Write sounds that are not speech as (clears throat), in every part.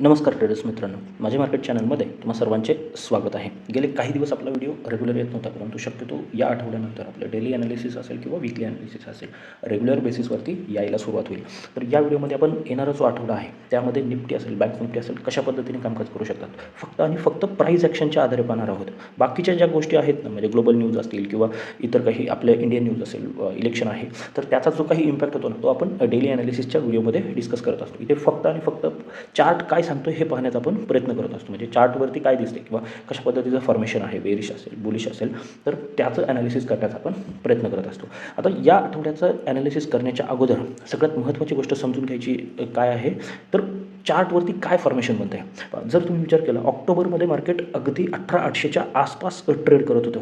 नमस्कार ट्रेडर्स मित्रांनो. माझ्या मार्केट चॅनलमध्ये तुम्हा सर्वांचे स्वागत आहे. गेले काही दिवस आपला व्हिडिओ रेग्युलर येत नव्हता परंतु शक्यतो या आठवड्यानंतर आपलं डेली ॲनालिसिस असेल किंवा विकली ॲनालिसिस असेल रेग्युलर बेसिसवरती यायला सुरुवात होईल. तर या व्हिडिओमध्ये आपण येणारा जो आठवडा आहे त्यामध्ये निफ्टी असेल बँक निफ्टी असेल कशा पद्धतीने कामकाज करू शकतात? फक्त आणि फक्त प्राईज ॲक्शनच्या आधारे पाहणार आहोत. बाकीच्या ज्या गोष्टी आहेत ना म्हणजे ग्लोबल न्यूज असतील किंवा इतर काही आपल्या इंडियन न्यूज असेल इलेक्शन आहे तर त्याचा जो काही इम्पॅक्ट होतो ना तो आपण डेली ॲनालिसिसच्या व्हिडिओमध्ये डिस्कस करत असतो. इथे फक्त आणि फक्त चार्ट काय सांगतो हे पाहण्याचा आपण प्रयत्न करत असतो. म्हणजे चार्टवरती काय दिसते किंवा कशा पद्धतीचं फॉर्मेशन आहे बेरिश असेल बुलिश असेल तर त्याचं ॲनालिसिस करण्याचा आपण प्रयत्न करत असतो. आता या आठवड्याचं ॲनालिसिस करण्याच्या अगोदर सगळ्यात महत्त्वाची गोष्ट समजून घ्यायची काय आहे? तर चार्टवरती काय फॉर्मेशन बनते आहे जर तुम्ही विचार केला ऑक्टोबरमध्ये मार्केट अगदी अठरा आठशेच्या आसपास ट्रेड करत होतं.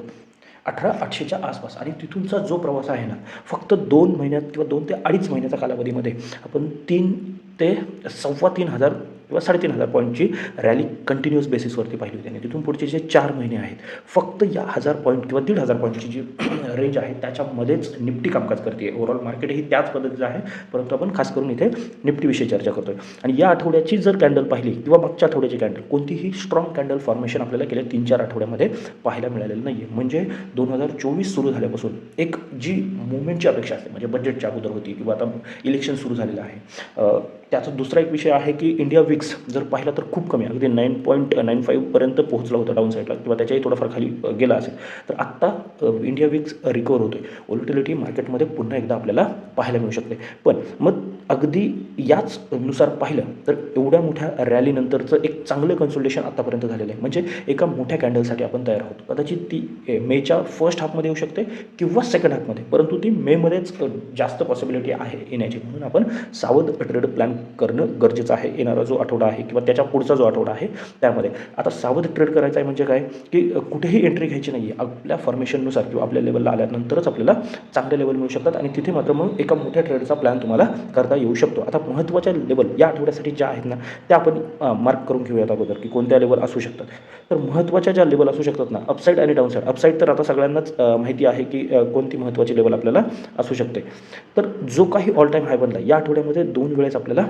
अठरा आठशेच्या आसपास. आणि तिथूनचा जो प्रवास आहे ना फक्त दोन महिन्यात किंवा दोन ते अडीच महिन्याच्या कालावधीमध्ये आपण तीन ते सव्वा तीन हजार किंवा साडेतीन हजार पॉईंटची रॅली कंटिन्युअस बेसिसवरती पाहिली होती. आणि तिथून पुढचे जे चार महिने आहेत फक्त या हजार पॉईंट किंवा दीड हजार पॉईंटची जी (clears throat) रेंज आहे त्याच्यामध्येच निफ्टी कामकाज करते. ओव्हरऑल मार्केट ही त्याच पद्धतीचं आहे. परंतु आपण खास करून इथे निफ्टीविषयी चर्चा करतोय. आणि या आठवड्याची जर कॅन्डल पाहिली किंवा मागच्या आठवड्याची कॅन्डल कोणतीही स्ट्रॉंग कॅन्डल फॉर्मेशन आपल्याला गेल्या तीन चार आठवड्यामध्ये पाहायला मिळालेलं नाही आहे म्हणजे दोन हजार चोवीस सुरू झाल्यापासून एक जी मुवमेंटची अपेक्षा असते म्हणजे बजेटच्या अगोदर होती किंवा आता इलेक्शन सुरू झालेलं आहे. त्याचा दुसरा एक विषय आहे की इंडिया विक्स जर पाहिला तर खूप कमी अगदी नाईन पॉईंट नाईन फाईव्हपर्यंत पोहोचला होता डाऊन साईडला किंवा त्याच्याही थोडाफार खाली गेला असेल. तर आत्ता इंडिया विक्स रिकवर होतो आहे ओलिटिलिटी मार्केटमध्ये पुन्हा एकदा आपल्याला पाहायला मिळू शकते. पण मग अगदी याच नुसार पाहिलं तर एवढ्या मोठ्या रॅलीनंतरचं एक चांगलं कन्सल्टेशन आतापर्यंत झालेलं आहे. म्हणजे एका मोठ्या कॅन्डलसाठी आपण तयार आहोत. कदाचित ती ए, मेच्या फर्स्ट हाफमध्ये येऊ शकते किंवा सेकंड हाफमध्ये परंतु ती मेमध्येच जास्त पॉसिबिलिटी आहे येण्याची. म्हणून आपण सावध ट्रेड प्लॅन करणं गरजेचं आहे. येणारा जो आठवडा आहे किंवा त्याच्या पुढचा जो आठवडा आहे त्यामध्ये. आता सावध ट्रेड करायचा आहे म्हणजे काय? की कुठेही एंट्री घ्यायची नाही आहे आपल्या फॉर्मेशननुसार किंवा आपल्या लेवलला आल्यानंतरच आपल्याला चांगले लेवल मिळू शकतात आणि तिथे मात्र मग एका मोठ्या ट्रेडचा प्लॅन तुम्हाला करता येऊ शकतो. आता महत्त्वाच्या लेवल या आठवड्यासाठी ज्या आहेत ना त्या आपण मार्क करून घेऊयात अगोदर की कोणत्या लेवल असू शकतात. तर महत्त्वाच्या ज्या लेवल असू शकतात ना अपसाईड आणि डाऊनसाईड अपसाईड तर आता सगळ्यांनाच माहिती आहे की कोणती महत्त्वाची लेवल आपल्याला असू शकते. तर जो काही ऑल टाईम हाय बनला या आठवड्यामध्ये दोन वेळेस आपल्याला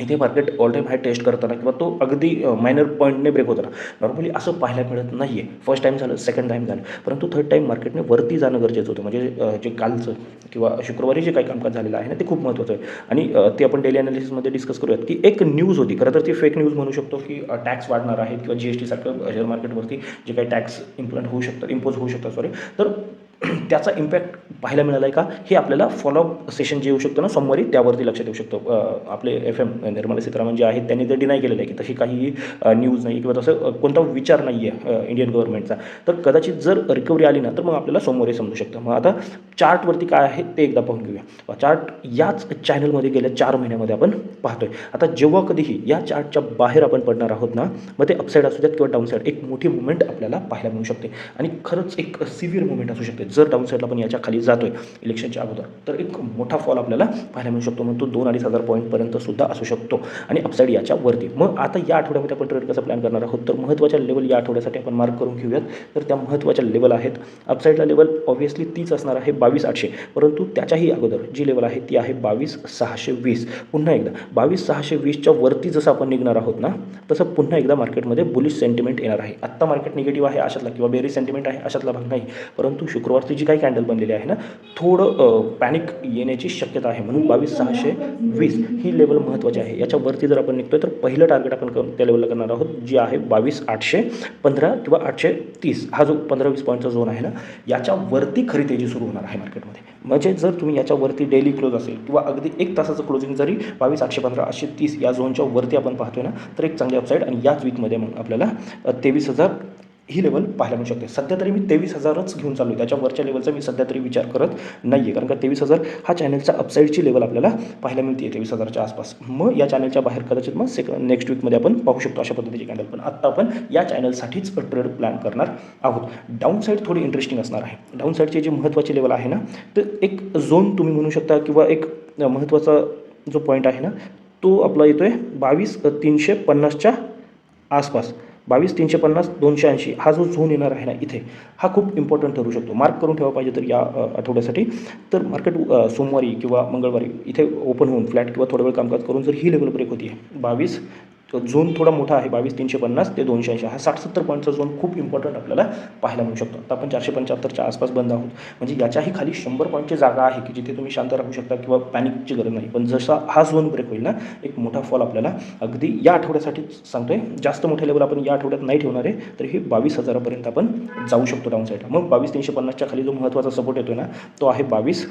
इथे market all time high test करताना किंवा तो अगदी मायनर पॉईंटने ब्रेक होताना. नॉर्मली असं पाहायला मिळत नाही आहे फर्स्ट टाईम झालं सेकंड टाईम झालं. परंतु थर्ड टाईम मार्केटने वरती जाणं गरजेचं होतं. म्हणजे जे कालचं किंवा शुक्रवारी जे काही कामकाज झालेलं आहे ना ते खूप महत्त्वाचं आहे. आणि ते आपण डेली अनालिसिसमध्ये डिस्कस करूयात की एक न्यूज होती. खरं तर ती फेक न्यूज म्हणू शकतो की टॅक्स वाढणार आहेत किंवा जी एस टीसारखं शेअर मार्केटवरती जे काही टॅक्स इम्प्लिमेंट होऊ शकतात इम्पोज होऊ शकतात सॉरी तर (clears throat) त्याचा इम्पॅक्ट पाहायला मिळाला आहे का? हे आपल्याला फॉलोअप सेशन जे येऊ शकतं ना सोमवारी त्यावरती लक्षात येऊ शकतो. आपले एफ एम निर्मला सीतारामन जे आहेत त्यांनी ते डिनाय केलेलं आहे की तशी काही न्यूज नाही किंवा तसं कोणता विचार नाही आहे इंडियन गव्हर्नमेंटचा तर कदाचित जर रिकव्हरी आली ना तर मग आपल्याला सोमवारी समजू शकतं. मग आता चार्टवरती काय आहे ते एकदा पाहून घेऊया. चार्ट याच चॅनलमध्ये गेल्या चार महिन्यामध्ये आपण पाहतोय. आता जेव्हा कधीही या चार्टच्या बाहेर आपण पडणार आहोत ना मग ते अपसाईड असू द्यात किंवा डाऊनसाईड एक मोठी मुवमेंट आपल्याला पाहायला मिळू शकते. आणि खरंच एक सिव्हिअर मुवमेंट असू शकते. जर डाऊनसाईडला पण याच्या खाली जातो आहे इलेक्शनच्या अगोदर. तर एक मोठा फॉल आपल्याला पाहायला मिळू शकतो. म्हणून तो दोन अडीच हजार पॉईंटपर्यंत सुद्धा असू शकतो. आणि अपसाईड याच्या वरती. मग आता या आठवड्यामध्ये आपण ट्रेड कसा प्लॅन करणार आहोत? तर महत्त्वाच्या लेवल या आठवड्यासाठी आपण मार्क करून घेऊयात. तर त्या महत्त्वाच्या लेवल आहेत. अपसाईडला लेवल ऑब्व्हियसली तीच असणार आहे बावीस आठशे. परंतु त्याच्याही अगोदर जी लेवल आहे ती आहे बावीस सहाशे वीस. पुन्हा एकदा बावीस सहाशे वीसच्या वरती जसं आपण निघणार आहोत ना तसं पुन्हा एकदा मार्केटमध्ये बुलिश सेंटिमेंट येणार आहे. आत्ता मार्केट निगेटिव्ह आहे अशातला किंवा बेरी सेंटिमेंट आहे अशातला भाग नाही. परंतु शुक्रवारची जी काही कॅन्डल बनलेली आहे ना थोडं पॅनिक येण्याची शक्यता आहे म्हणून बावीस सहाशे वीस ही लेवल महत्त्वाची आहे. याच्यावरती जर आपण निघतो तर पहिलं टार्गेट आपण त्या लेवलला करणार आहोत जे आहे बावीस आठशे पंधरा किंवा आठशे तीस. हा जो पंधरा वीस पॉईंटचा झोन आहे ना याच्यावरती खरी तेजी सुरू होणार आहे मार्केटमध्ये म्हणजे जर तुम्ही याच्यावरती डेली क्लोज असेल किंवा अगदी एक तासाचं क्लोजिंग जरी बावीस आठशे पंधरा आठशे तीस या झोनच्या वरती आपण पाहतोय ना तर एक चांगली अपसाईड आणि याच वीकमध्ये मग आपल्याला तेवीस हजार ही लेवल पाहायला मिळू शकते. सध्या तरी मी तेवीस हजारच घेऊन चाललो आहे त्याच्या वरच्या लेवलचा मी सध्या तरी विचार करत नाही आहे कारण का तेवीस हजार हा चॅनलचा अपसाईडची लेवल आपल्याला पाहायला मिळते तेवीस हजारच्या आसपास. मग या चॅनलच्या बाहेर कदाचित मग सेक नेक्स्ट वीकमध्ये आपण पाहू शकतो अशा पद्धतीची कॅन्डल पण आत्ता आपण या चॅनलसाठीच ट्रेड प्लॅन करणार आहोत. डाऊन साईड थोडी इंटरेस्टिंग असणार आहे. डाऊन साईडची जी महत्त्वाची लेवल आहे ना तर एक झोन तुम्ही म्हणू शकता किंवा एक महत्त्वाचा जो पॉईंट आहे ना तो आपला येतो आहे बावीस तीनशे पन्नासच्या आसपास. बावीस तीनशे पन्नास दोनशे ऐंशी हा जो झोन येणार आहे ना इथे हा खूप इम्पॉर्टंट ठरू शकतो. मार्क करून ठेवा पाहिजे तर या आठवड्यासाठी. तर मार्केट सोमवारी किंवा मंगळवारी इथे ओपन होऊन फ्लॅट किंवा थोडा वेळ कामकाज करून जर ही लेवल ब्रेक होती आहे बावीस झोन थोडा मोठा आहे बावीस तीनशे पन्नास ते दोनशे ऐंशी. हा साठ सत्तर पॉईंटचा झोन खूप इम्पॉर्टंट आपल्याला पाहायला मिळू शकतो. आता आपण चारशे पंच्याहत्तरच्या आसपास बंद आहोत. म्हणजे याच्याही खाली शंभर पॉईंटची जागा आहे की जिथे तुम्ही शांत राहू शकता किंवा पॅनिकची गरज नाही. पण जसा हा झोन ब्रेक होईल ना एक मोठा फॉल आपल्याला अगदी या आठवड्यासाठी सांगतोय. जास्त मोठ्या लेवल आपण या आठवड्यात नाही ठेवणार आहे तर हे बावीस हजारापर्यंत आपण जाऊ शकतो डाऊन साईडला मग बावीस तीनशे पन्नासच्या खाली जो महत्त्वाचा सपोर्ट येतो ना तो आहे बावीस.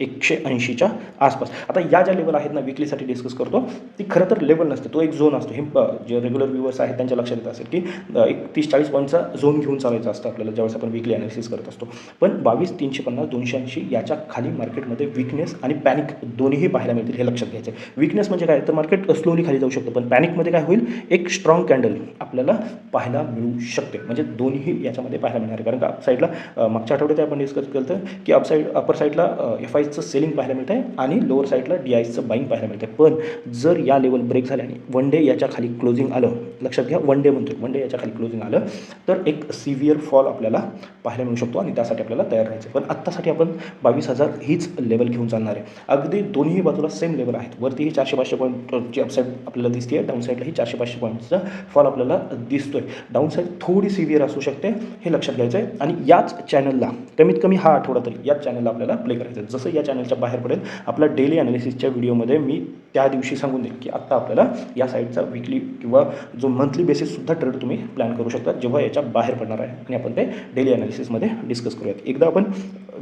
एकशे ऐंशीच्या आसपास. आता या ज्या लेवल आहेत ना विकलीसाठी डिस्कस करतो ती खरं तर लेवल नसते. तो एक झोन असतो. हे जे रेग्युलर व्ह्युअर्स आहेत त्यांच्या लक्षात येत असेल की एक तीस चाळीस पॉईंटचा झोन घेऊन चालायचा असतं आपल्याला ज्यावेळेस आपण विकली अनालिसिस करत असतो. पण बावीस तीनशे पन्नास दोनशे ऐंशी याच्या खाली मार्केटमध्ये विकनेस आणि पॅनिक दोन्हीही पाहायला मिळतील हे लक्षात घ्यायचं आहे विकनेस म्हणजे काय? तर मार्केट स्लोली खाली जाऊ शकतं पण पॅनिकमध्ये काय होईल? एक स्ट्रॉंग कॅन्डल आपल्याला पाहायला मिळू शकते. म्हणजे दोन्ही याच्यामध्ये पाहायला मिळणार आहे. कारण का साईडला मागच्या आठवड्यात आपण डिस्कस केलं की अपसाईड अपर साईडला एफ आय आयचं सेलिंग पाहायला मिळतं आहे आणि लोअर साईडला डी आयचं बाईंग पाहायला मिळतं आहे पण जर या लेवल ब्रेक झाल्याने वन डे याच्या खाली क्लोजिंग आलं लक्षात घ्या वन डे म्हणतो वन डे याच्या खाली क्लोजिंग आलं तर एक सिव्हिअर फॉल आपल्याला पाहायला मिळू शकतो आणि त्यासाठी आपल्याला तयार राहायचं पण आत्तासाठी आपण बावीस हजार हीच लेवल घेऊन चालणार आहे. अगदी दोन्ही बाजूला सेम लेवल आहेत. वरतीही चारशे पाचशे पॉईंटची अपसाईड आपल्याला दिसते डाऊन साईडलाही चारशे पाचशे पॉईंटचा फॉल आपल्याला दिसतोय. डाऊन साईड थोडी सिव्हिअर असू शकते हे लक्षात घ्यायचं आहे आणि याच चॅनलला कमीत कमी हा आठवडा तरी याच चॅनलला आपल्याला प्ले करायचं आहे जसं या चॅनलच्या बाहेर पडेल. आपला डेली अनालिसिसच्या व्हिडिओमध्ये मी त्या दिवशी सांगून देईन की आत्ता आपल्याला या साईडचा विकली किंवा जो मंथली बेसिससुद्धा ट्रेड तुम्ही प्लॅन करू शकता जेव्हा याच्या बाहेर पडणार आहे. आणि आपण ते डेली अनालिसिसमध्ये डिस्कस करूयात. एकदा आपण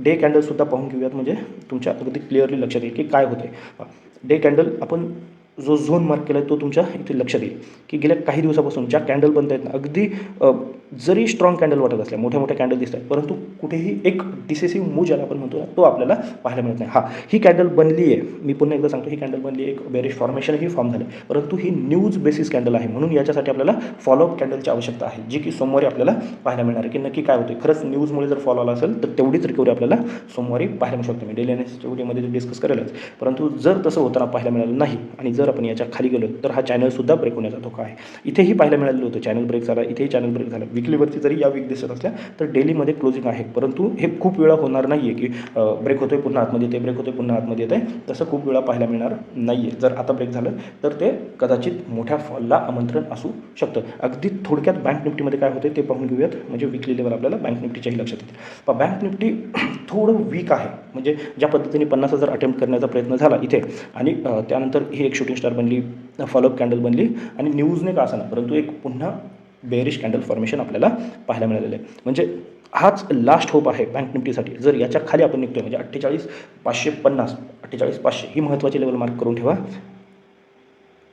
डे कॅन्डलसुद्धा पाहून घेऊयात. म्हणजे तुमच्या अगदी क्लिअरली लक्षात येईल की काय होते डे कॅन्डल आपण जो झोन मार्क केला आहे तो तुमच्या इथे लक्षात येईल. की गेल्या काही दिवसापासून ज्या कॅन्डल बनत आहेत ना अगदी जरी स्ट्रॉंग कॅन्डल वाटत असल्या मोठ्या मोठ्या कॅन्डल दिसत आहेत परंतु कुठेही एक डिसेसिव्ह मूव ज्याला आपण म्हणतो तो आपल्याला पाहायला मिळत नाही. हा ही कॅन्डल बनली आहे मी पुन्हा एकदा सांगतो ही कॅन्डल बनली एक बेरिश फॉर्मेशनही फॉर्म झालं. परंतु ही न्यूज बेसिस कॅन्डल आहे म्हणून याच्यासाठी आपल्याला फॉलोअप कॅन्डलची आवश्यकता आहे जी की सोमवारी आपल्याला पाहायला मिळणार आहे. की नक्की काय होते खरंच न्यूजमुळे जर फॉलो आला असेल तर तेवढीच रिकव्हरी आपल्याला सोमवारी पाहायला मिळू शकते. मी डेली अनालिसिसच्या व्हिडिओमध्ये डिस्कस करेलच. परंतु जर तसं होताना पाहायला मिळालं नाही आणि जर आपण याच्या खाली गेलो तर हा चॅनलसुद्धा ब्रेक होण्याचा धोका आहे. इथेही पाहायला मिळालेलं होतं चॅनल ब्रेक झाला इथेही चॅनल ब्रेक झाला. विकलीवरती जरी या वीक दिसत असल्या तर डेलीमध्ये क्लोजिंग आहे. परंतु हे खूप वेळा होणार नाही आहे की ब्रेक होतोय पुन्हा आतमध्ये येते ब्रेक होतोय पुन्हा आतमध्ये येते तसं खूप वेळा पाहायला मिळणार नाही आहे जर आता ब्रेक झालं तर ते कदाचित मोठ्या फॉलला आमंत्रण असू शकतं. अगदी थोडक्यात बँक निफ्टीमध्ये काय होते ते पाहून घेऊयात. म्हणजे विकली लेवल आपल्याला बँक निफ्टीच्याही लक्षात येते. बँक निफ्टी (clears throat) थोडं वीक आहे. म्हणजे ज्या पद्धतीने पन्नास हजार अटेम्प्ट करण्याचा प्रयत्न झाला इथे आणि त्यानंतर ही एक शूटिंग स्टार बनली फॉलोअप कॅन्डल बनली आणि न्यूजने का असा परंतु एक पुन्हा बेरिश कॅन्डल फॉर्मेशन आपल्याला पाहायला मिळालेलं आहे. म्हणजे हाच लास्ट होप आहे बँक निफ्टीसाठी. जर याच्या खाली आपण निघतोय म्हणजे अठ्ठेचाळीस पाचशे पन्नास अठ्ठेचाळीस पाचशे ही महत्त्वाची लेवल मार्क करून ठेवा.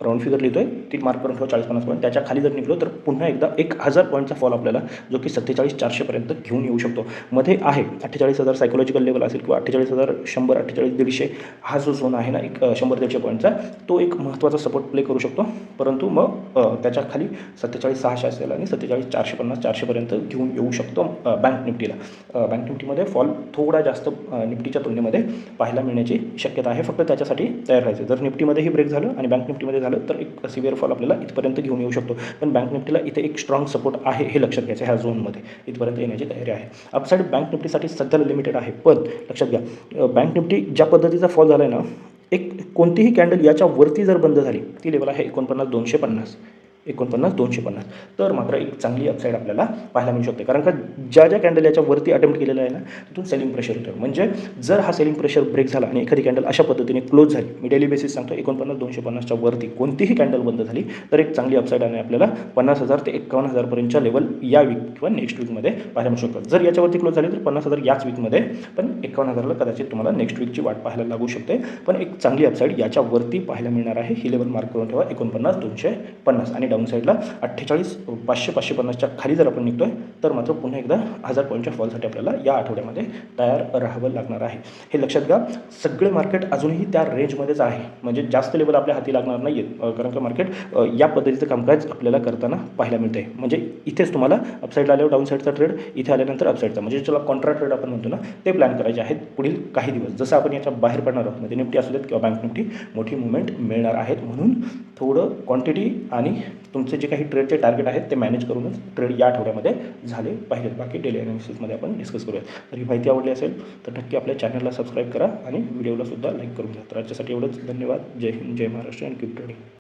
राऊंड फिगर लिहितोय ती मार्क करून ठेवा चाळीस पन्नास पॉईंट त्याच्याखाली जर निघलो तर पुन्हा एकदा एक हजार पॉईंटचा फॉल आपल्याला जो की सत्तेचाळीस चारशेपर्यंत घेऊन येऊ शकतो. मध्ये आहे अठ्ठेचाळीस हजार सायकोलॉजिकल लेवल असेल किंवा अठ्ठेचाळीस हजार शंभर अठ्ठेचाळीस दीडशे हा जो झोन आहे ना एक शंभर दीडशे पॉईंटचा तो एक महत्त्वाचा सपोर्ट प्ले करू शकतो. परंतु मग त्याच्याखाली सत्तेचाळीस सहाशे असेल आणि सत्तेचाळीस चारशे पन्नास चारशेपर्यंत घेऊन येऊ शकतो बँक निफ्टीला. बँक निफ्टीमध्ये फॉल थोडा जास्त निफ्टीच्या तुलनेमध्ये पाहायला मिळण्याची शक्यता आहे. फक्त त्याच्यासाठी तयार राहायचं. जर निफ्टीमध्येही ब्रेक झालं आणि बँक निफ्टीमध्ये झालं तर एक सिव्हिअर फॉल आपल्याला इथपर्यंत घेऊन येऊ शकतो. पण बँक निफ्टीला इथे एक स्ट्रॉंग सपोर्ट आहे हे लक्षात घ्यायचं ह्या झोनमध्ये इथपर्यंत येण्याची तयारी आहे. अपसाईड बँक निफ्टीसाठी सध्याला लिमिटेड आहे पण लक्षात घ्या बँक निफ्टी ज्या पद्धतीचा फॉल झाला आहे ना एक कोणतीही कॅन्डल याच्या वरती जर बंद झाली ती लेवल आहे एकोणपन्नास दोनशे पन्नास. एकोणपन्नास दोनशे पन्नास तर मात्र एक चांगली अपसाईड आपल्याला पाहायला मिळू शकते. कारण का ज्या ज्या कॅन्डल याच्या वरती अटेम्प्ट केलेला आहे ना तिथून सेलिंग प्रेशर होतं. म्हणजे जर हा सेलिंग प्रेशर ब्रेक झाला आणि एखादी कॅन्डल अशा पद्धतीने क्लोज झाली मी डेली बेसिस सांगतो एकोणपन्नास दोनशे पन्नासच्या वरती कोणतीही कॅन्डल बंद झाली तर एक चांगली अपसाईड आणि आपल्याला पन्नास हजार ते एकावन्न हजारपर्यंतच्या लेवल या वीक किंवा नेक्स्ट वीकमध्ये पाहायला मिळू शकतात जर याच्यावरती क्लोज झाली तर पन्नास हजार याच वीकमध्ये पण एकावन्न हजारला कदाचित तुम्हाला नेक्स्ट वीकची वाट पाहायला लागू शकते. पण एक चांगली अपसाईड याच्यावरती पाहायला मिळणार आहे. ही लेवल मार्क करून ठेवा एकोणपन्नास दोनशे पन्नास आणि डाऊन साईडला अठ्ठेचाळीस पाचशे पाचशे पन्नासच्या खाली जर आपण निघतोय तर मात्र पुन्हा एकदा हजार पॉईंटच्या फॉलसाठी आपल्याला या आठवड्यामध्ये तयार राहावं लागणार आहे. हे लक्षात घ्या सगळे मार्केट अजूनही त्या रेंजमध्येच आहे. म्हणजे जास्त लेवल आपल्या हाती लागणार नाही आहेत कारण का मार्केट या पद्धतीचं कामकाज आपल्याला करताना पाहायला मिळते म्हणजे इथेच तुम्हाला अपसाईडला आल्यावर डाऊन साईडचा ट्रेड इथे आल्यानंतर अपसाईडचा म्हणजे ज्याला कॉन्ट्रा ट्रेड आपण म्हणतो ना ते प्लॅन करायचे आहेत पुढील काही दिवस. जसं आपण याच्या बाहेर पडणार आहोत म्हणजे निफ्टी असू देत किंवा बँक निफ्टी मोठी मुवमेंट मिळणार आहेत. म्हणून थोडं क्वांटिटी आणि तुमचे जे काही ट्रेडचे टार्गेट आहेत ते मॅनेज करूनच ट्रेड या आठवड्यामध्ये झाले पाहिजेत. बाकी डेली अनालिसिसमध्ये आपण डिस्कस करूया तर ही माहिती आवडली असेल तर नक्की आपल्या चॅनलला सबस्क्राईब करा आणि व्हिडिओलासुद्धा लाईक करून घ्या. तर आजच्यासाठी एवढंच. धन्यवाद. जय हिंद जय महाराष्ट्र अँड कीप ट्रेडिंग